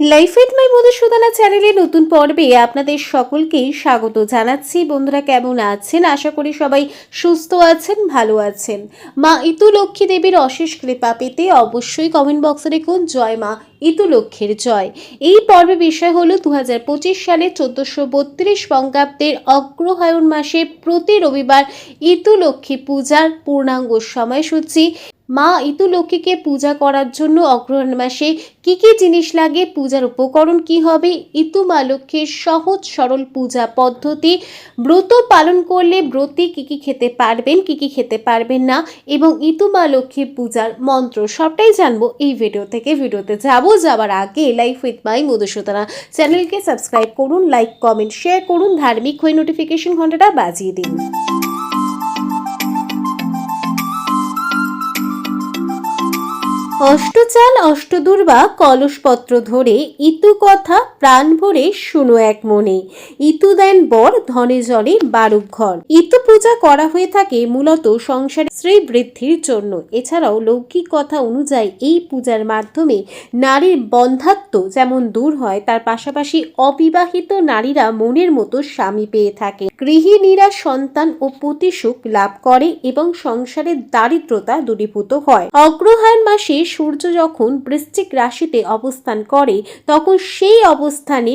Life এট মাই মধুসূদনা চ্যানেলে নতুন পর্বে আপনাদের সকলকেই স্বাগত জানাচ্ছি। বন্ধুরা কেমন আছেন? আশা করি সবাই সুস্থ আছেন, ভালো আছেন। মা ইতু লক্ষ্মী দেবীর অশেষ কৃপা পেতে অবশ্যই কমেন্ট বক্সে লিখুন জয় মা ইতু লক্ষ্মীর জয়। এই পর্বে বিষয় হলো দু হাজার পঁচিশ সালে চোদ্দশো বত্রিশ বঙ্গাব্দের অগ্রহায়ণ মাসে প্রতি রবিবার ইতু লক্ষ্মী পূজার পূর্ণাঙ্গ সময়সূচি। মা ইতু লক্ষ্মীকে পূজা করার জন্য অগ্রহায়ণ মাসে কি কি জিনিস লাগে? পূজার উপকরণ কি হবে? ইতু মা লক্ষ্মীর সহজ সরল পূজা পদ্ধতি ব্রত পালন করলে ব্রতে কি কি খেতে পারবেন, কি কি খেতে পারবেন না এবং ইতু মা লক্ষ্মী পূজার মন্ত্র সবটাই জানব এই ভিডিও থেকে। ভিডিওতে যাব যাবার আগে লাইফ উইথ মাই মধুসূদনা চ্যানেলকে সাবস্ক্রাইব করুন লাইক কমেন্ট শেয়ার করুন, ধার্মিক হয়ে নোটিফিকেশন ঘন্টাটা বাজিয়ে দিন। অষ্টচাল অষ্টদুর্বা কলসপত্র ধরে ইতু কথা প্রাণ ভরে শুনো এক মনে। ইতু দেন বর, ধনে জলে বারুক ঘর। ইতু পূজা করা হয়ে থাকে মূলত সংসারে শ্রী বৃদ্ধির জন্য। এছাড়াও লৌকিক কথা অনুযায়ী এই পূজার মাধ্যমে নারীর বন্ধাত্ম যেমন দূর হয়, তার পাশাপাশি অবিবাহিত নারীরা মনের মতো স্বামী পেয়ে থাকে। গৃহিণীরা সন্তান ও প্রতিসুখ লাভ করে এবং সংসারের দারিদ্রতা দূরীভূত হয়। অগ্রহায়ণ মাসে সূর্য যখন বৃশ্চিক রাশিতে অবস্থান করে তখন সেই অবস্থানে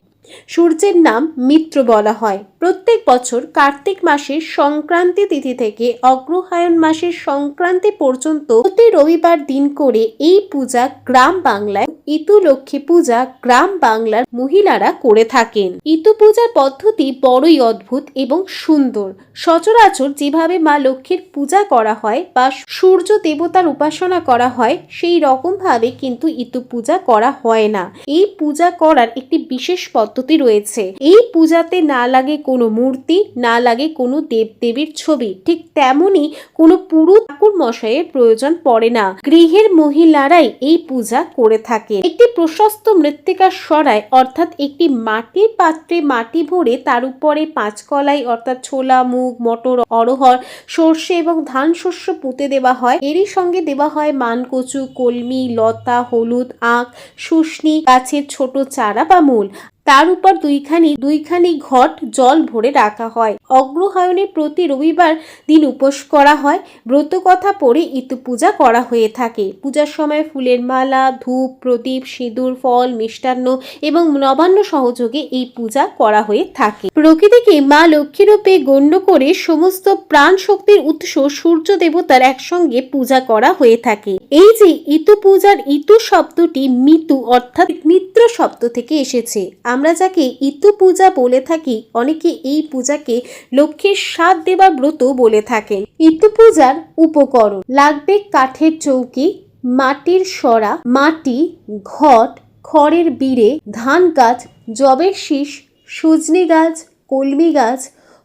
সূর্যের নাম মিত্র বলা হয়। প্রত্যেক বছর কার্তিক মাসের সংক্রান্তি তিথি থেকে অগ্রহায়ণ মাসের সংক্রান্তি পর্যন্ত প্রতি রবিবার দিন করে এই পূজা গ্রাম বাংলায় ইতু লক্ষ্মী পূজা গ্রাম বাংলার মহিলারা করে থাকেন। ইতু পূজার পদ্ধতি বড়ই অদ্ভুত এবং সুন্দর। সচরাচর যেভাবে মা লক্ষ্মীর পূজা করা হয় বা সূর্য দেবতার উপাসনা করা হয়, সেই রকম ভাবে কিন্তু ইতু পূজা করা হয় না। এই পূজা করার একটি বিশেষ পদ্ধতি রয়েছে। এই পূজাতে না লাগে কোনো মূর্তি, না লাগে কোনো দেবদেবীর ছবি। ঠিক তেমনি কোনো পুরো ঠাকুর মশাইয়ের প্রয়োজন পড়ে না। গৃহের মহিলারাই এই পূজা করে থাকে একটি প্রশস্ত মৃত্তিকার সরায়, অর্থাৎ একটি মাটির পাত্রে মাটি ভরে তার উপরে পাঁচকলাই অর্থাৎ ছোলা, মুগ, মটর অরহর সর্ষে এবং ধান শস্য পুঁতে দেওয়া হয়। এরই সঙ্গে দেওয়া হয় মানকচু, কলমি, লতা, হলুদ, আখ শুষ্নি গাছের ছোট চারা বা মূল। তার উপর দুইখানি দুইখানি ঘট জল ভরে রাখা হয়। অগ্রহায়ণে প্রতি রবিবার দিন উপোস করা হয়। ব্রত কথা পড়ে ইতু পূজা করা হয়ে থাকে। পূজার সময় ফুলের মালা, ধূপ, প্রদীপ, সিঁদুর, ফল, মিষ্টান্ন এবং নবান্ন সহযোগে এই পূজা করা হয়ে থাকে। প্রকৃতিকে মা লক্ষ্মী রূপে গণ্য করে সমস্ত প্রাণ শক্তির উৎস সূর্য দেবতার একসঙ্গে পূজা করা হয়ে থাকে। এই যে ইতু পূজার ইতু শব্দটি মিতু অর্থাৎ মিত্র শব্দ থেকে এসেছে। আমরা যাকে ইতু পূজা বলে থাকি, অনেকে এই পূজাকে লক্ষ্মীর স্বাদ দেবার ব্রত বলে থাকেন। ইতু পূজার উপকরণ লাগবে কাঠের চৌকি, মাটির সরা, মাটি, ঘট, খড়ের বিড়ে ধান গাছ জবের শীষ সজনে গাছ, কলমি গাছ,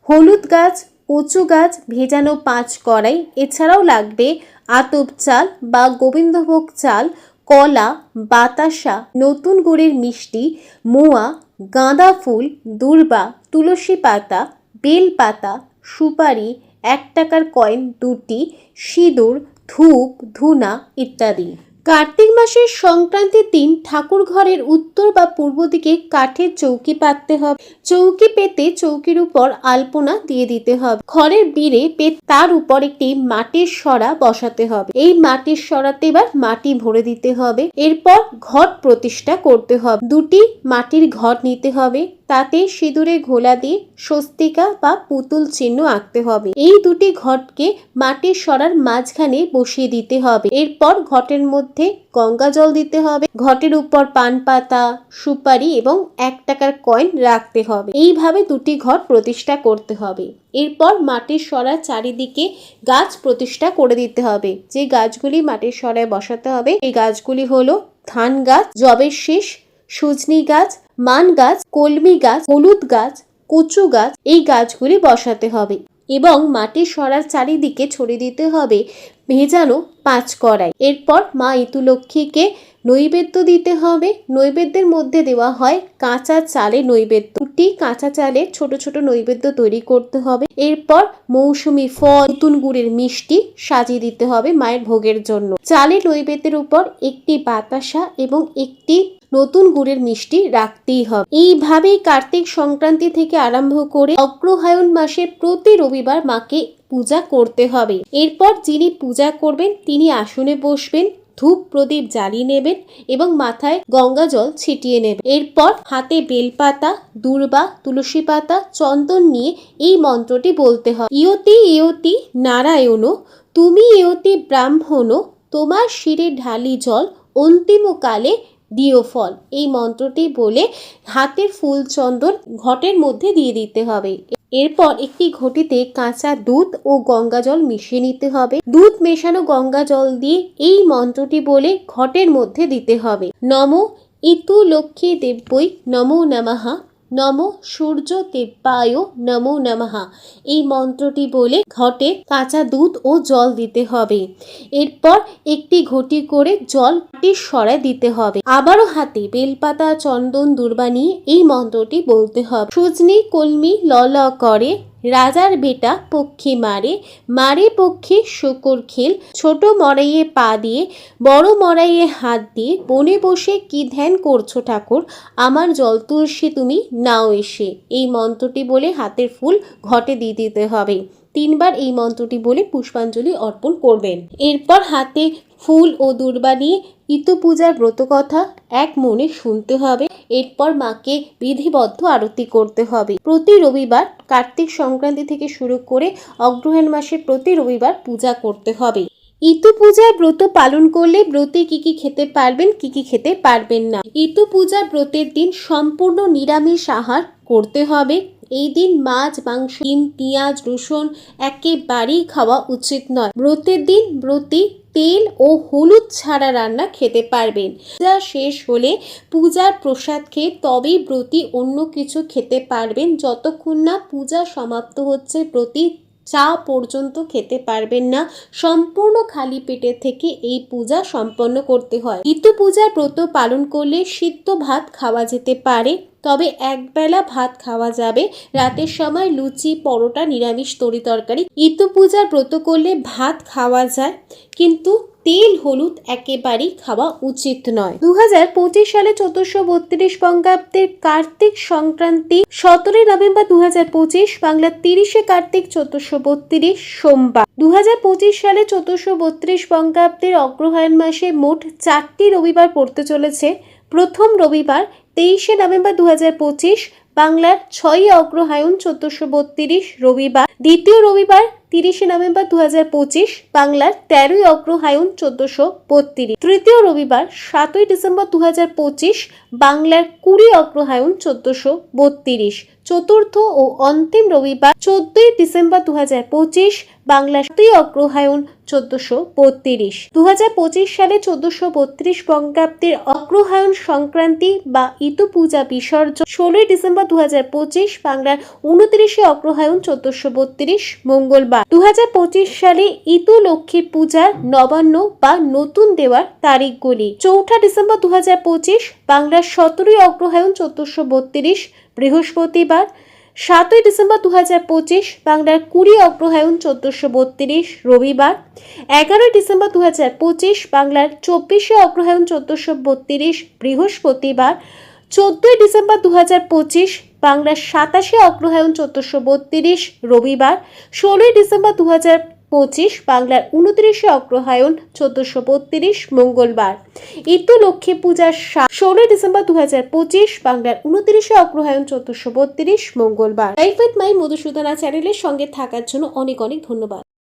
হলুদ গাছ, কচু গাছ ভেজানো পাঁচ কড়াই। এছাড়াও লাগবে আতপ চাল বা গোবিন্দভোগ চাল, কলা, বাতাসা, নতুন গুড়ের মিষ্টি, মোয়া, গাঁদা ফুল, দূর্বা, তুলসী পাতা, বেল পাতা, সুপারি, এক টাকার কয়েন, দুটি, সিঁদুর, ধূপ, ধুনা ইত্যাদি। কার্তিক মাসের সংক্রান্তির দিন ঠাকুর ঘরের উত্তর বা পূর্ব দিকে কাঠের চৌকি পাততে হবে। চৌকি পেতে চৌকির উপর আলপনা দিয়ে দিতে হবে। ঘরের বীরে তার উপর একটি মাটির সরা বসাতে হবে। এই মাটির সরাতে এবার মাটি ভরে দিতে হবে। এরপর ঘট প্রতিষ্ঠা করতে হবে। দুটি মাটির ঘট নিতে হবে। তাতে সিঁদুরে ঘোলা দিয়ে স্বস্তিকা বা পুতুল চিহ্ন আঁকতে হবে। এই দুটি ঘটকে মাটির সরার মাঝখানে বসিয়ে দিতে হবে। এরপর ঘটের মধ্যে গঙ্গা জল দিতে হবে। ঘটের উপর পান পাতা সুপারি এবং এক টাকার কয়েন রাখতে হবে। এইভাবে দুটি ঘট প্রতিষ্ঠা করতে হবে। এরপর মাটির সরা চারিদিকে গাছ প্রতিষ্ঠা করে দিতে হবে। যে গাছগুলি মাটির সরায় বসাতে হবে এই গাছগুলি হলো ধান গাছ। জবের শীষ সজনি গাছ, মান গাছ, কলমি গাছ, হলুদ গাছ, কচু গাছ, এই গাছগুলি বসাতে হবে এবং মাটির সরার চারিদিকে ছড়িয়ে দিতে হবে ভেজানো পাঁচ কড়াই। এরপর মা ইতুলক্ষ্মীকে নৈবেদ্য দিতে হবে। নৈবেদ্যের মধ্যে দেওয়া হয় কাঁচা চালে নৈবেদ্য। দুটি কাঁচা চালে ছোট ছোট নৈবেদ্য তৈরি করতে হবে। এরপর মৌসুমি ফল, নতুন গুড়ের মিষ্টি সাজিয়ে দিতে হবে মায়ের ভোগের জন্য। চালে নৈবেদ্যের উপর একটি বাতাসা এবং একটি নতুন গুড়ের মিষ্টি রাখতেই হবে। এইভাবেই কার্তিক সংক্রান্তি থেকে আরম্ভ করে অগ্রহায়ণ মাসে প্রতি রবিবার মাকে পূজা করতে হবে। এরপর যিনি পূজা করবেন, তিনি আসনে বসবেন, ধূপ প্রদীপ জ্বালিয়ে নেবেন এবং মাথায় গঙ্গা জল ছিটিয়ে নেবেন। এরপর হাতে বেলপাতা, দূর্বা, তুলসী পাতা, চন্দন নিয়ে এই মন্ত্রটি বলতে হয় ইয়তি ইয়তি নারায়ণ, তুমি ইয়তি ব্রাহ্মণ, তোমার শিরে ঢালি জল অন্তিমকালে দিও ফল। এই মন্ত্রটি বলে হাতের ফুল চন্দন ঘটের মধ্যে দিয়ে দিতে হবে। এরপর একটি ঘটিতে কাঁচা দুধ ও গঙ্গা জল মিশিয়ে নিতে হবে। দুধ মেশানো গঙ্গা জল দিয়ে এই মন্ত্রটি বলে ঘটের মধ্যে দিতে হবে। নম ইতু লক্ষ্মী দেব্যই নমো নমঃ। নম সূর্য দেব্যায় নমো। নমহা এই মন্ত্রটি বলে ঘটে কাঁচা দুধ ও জল দিতে হবে। এরপর একটি ঘটি করে জল সরে দিতে হবে। আবারও হাতে বেলপাতা, চন্দন, দুর্বা নিয়ে এই মন্ত্রটি বলতে হবে। সজনি, কলমি ল ল করে রাজার বেটা পক্ষী মারে মারে পক্ষী শুকুর খিল, ছোট মরাইয়ে পা দিয়ে, বড় মরাইয়ে হাত দিয়ে, বনে বসে কি ধ্যান করছ ঠাকুর? আমার জল তুলসী তুমি, নাও এসে। এই মন্ত্রটি বলে হাতের ফুল ঘটে দিয়ে দিতে হবে। তিনবার এই মন্ত্রটি বলে পুষ্পাঞ্জলি অর্পণ করবেন। এরপর হাতে ফুল ও দূর্বা নিয়ে ইতু পূজার ব্রতকথা এক মনে শুনতে হবে। এরপর মাকে বিধিবদ্ধ আরতি করতে হবে। প্রতি রবিবার কার্তিক সংক্রান্তি থেকে শুরু করে অগ্রহায়ণ মাসে প্রতি রবিবার পূজা করতে হবে। ইতু পূজার ব্রত পালন করলে ব্রতে কি কি খেতে পারবেন, কি কি খেতে পারবেন না। ইতু পূজার ব্রতের দিন সম্পূর্ণ নিরামিষ আহার করতে হবে। এই দিন মাছ, মাংস, ডিম, পেঁয়াজ, রসুন একেবারেই খাওয়া উচিত নয়। ব্রতের দিন ব্রতী, তেল ও হলুদ ছাড়া রান্না খেতে পারবেন। পূজা শেষ হলে পূজার প্রসাদ খেয়ে তবেই ব্রতী অন্য কিছু খেতে পারবেন। যতক্ষণ না পূজা সমাপ্ত হচ্ছে, ব্রতী চা পর্যন্ত খেতে পারবেন না। সম্পূর্ণ খালি পেটে থেকে এই পূজা সম্পন্ন করতে হয়। ঋতু পূজার ব্রত পালন করলে সিদ্ধ ভাত খাওয়া যেতে পারে। তবে একবেলা ভাত খাওয়া যাবে। রাতের সময় লুচি, পরোটা, নিরামিষ তরি তরকারি ইতু পূজার ব্রত করলে ভাত খাওয়া যায়। কিন্তু তেল হলুদ একেবারেই খাওয়া উচিত নয়। দু সালে চতুর্শো বত্রিশ বঙ্গাব্দের কার্তিক সংক্রান্তি, সতেরোই নভেম্বর দু হাজার বাংলার তিরিশে কার্তিক চতুর্শো বত্রিশ, সোমবার। দু হাজার পঁচিশ সালে চতুর্শো বত্রিশ বঙ্গাব্দের অগ্রহায়ণ মাসে মোট চারটি রবিবার পড়তে চলেছে। প্রথম রবিবার তেইশে নভেম্বর দু হাজার পঁচিশ, বাংলার ছয়ই অগ্রহায়ণ চোদ্দশো বত্রিশ রবিবার, দ্বিতীয় রবিবার তিরিশে নভেম্বর দু হাজার পঁচিশ, বাংলার তেরোই অগ্রহায়ণ চোদ্দশো বত্রিশ। তৃতীয় রবিবার, সাতই ডিসেম্বর দু বাংলার কুড়ি অগ্রহায়ণ চোদ্দশো বত্রিশ। চতুর্থ ও অন্তিম রবিবার, চোদ্দই ডিসেম্বর দু বাংলা সাতই অগ্রহায়ণ চোদ্দশো বত্রিশ। দু সালে চোদ্দশো বত্রিশ বঙ্গাব্দের অগ্রহায়ণ সংক্রান্তি বা ইতু পূজা বিসর্জন ষোলোই ডিসেম্বর দু হাজার পঁচিশ, বাংলার উনত্রিশে অগ্রহায়ণ চোদ্দশো বত্রিশ, মঙ্গলবার। দু হাজার পঁচিশ সালে ইতু লক্ষ্মী পূজার নবান্ন বা নতুন দেওয়ার তারিখগুলি। চৌঠা ডিসেম্বর দু হাজার পঁচিশ, বাংলার সতেরোই অগ্রহায়ণ চোদ্দশো বত্রিশ, বৃহস্পতিবার। সাতই ডিসেম্বর দু হাজার পঁচিশ, বাংলার কুড়ি অগ্রহায়ণ চোদ্দশো বত্রিশ, রবিবার। এগারোই ডিসেম্বর দু হাজার পঁচিশ, বাংলার চব্বিশে অগ্রহায়ণ চোদ্দশো বত্রিশ, বৃহস্পতিবার। চোদ্দই ডিসেম্বর দু হাজার পঁচিশ বাংলার সাতাশে অগ্রহায়ণ চোদ্দশো বত্রিশ, রবিবার ষোলোই ডিসেম্বর দু পঁচিশ, বাংলার উনত্রিশে অগ্রহায়ণ চোদ্দশো বত্রিশ, মঙ্গলবার। ইতু লক্ষ্মী পূজার ষোলোই ডিসেম্বর দু পঁচিশ, বাংলার উনত্রিশে অগ্রহায়ণ চোদ্দশো বত্রিশ, মঙ্গলবার। লাইফ উইথ মাই মধুসূদনা চ্যানেলের সঙ্গে থাকার জন্য অনেক অনেক ধন্যবাদ।